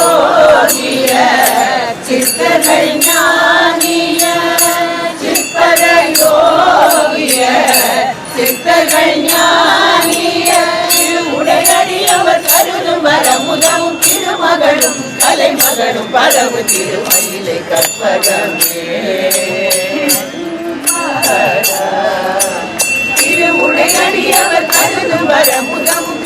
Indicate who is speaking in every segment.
Speaker 1: யோகிய சித்தகை ஞானிய சித்தக யோகிய சித்தகை ஞானிய. உடையடியவர் கருதும் வரமுதவும் திருமகளும் கலைமகளும் பரவு திருமயிலை கற்பகமே. திருமுடையடியவர் கருதும் வரமுதவும்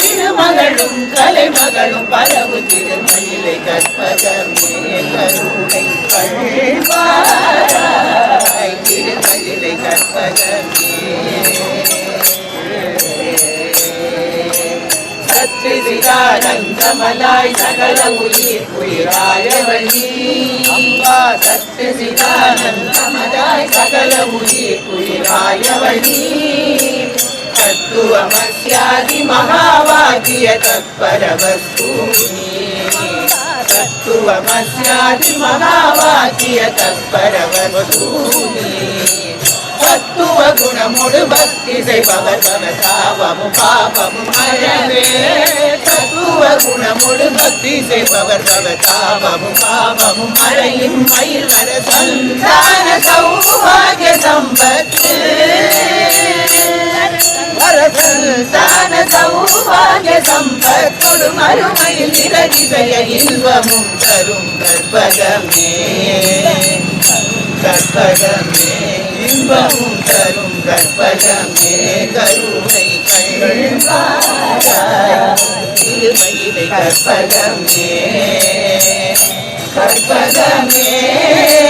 Speaker 1: கற்பகமே கருணை கழ்வாராய் திருமயிலை கற்பகமே சத்ரிசிதானந்தமலாய் சகல உயிர் உயிராயவழி அம்பா சத்ரிசிதானந்தமலாய் சகல உயிர் உயிராயவழி தத்துவமஸ்யாதி மகாவாக்கிய தத்பரவஸ்தூனி தத்துவமஸ்யாதி மகாவாக்கிய தத்பரவஸ்தூனி தத்துவ குணமுடு பக்தி செய்பவர் பவதாபமும் பாபமும் அறவே தத்துவ குணமுடு பக்தி செய்பவர் பவதாபமும் பாபமும் அறையும் மயில் வர சந்தான சௌபாகிய சம்பத்து வரசந்தான இன்பமும் தரும் கற்பகமே கற்பகமே இன்பமும் தரும் கற்பகமே கருணை கற்பகமே கற்பகமே.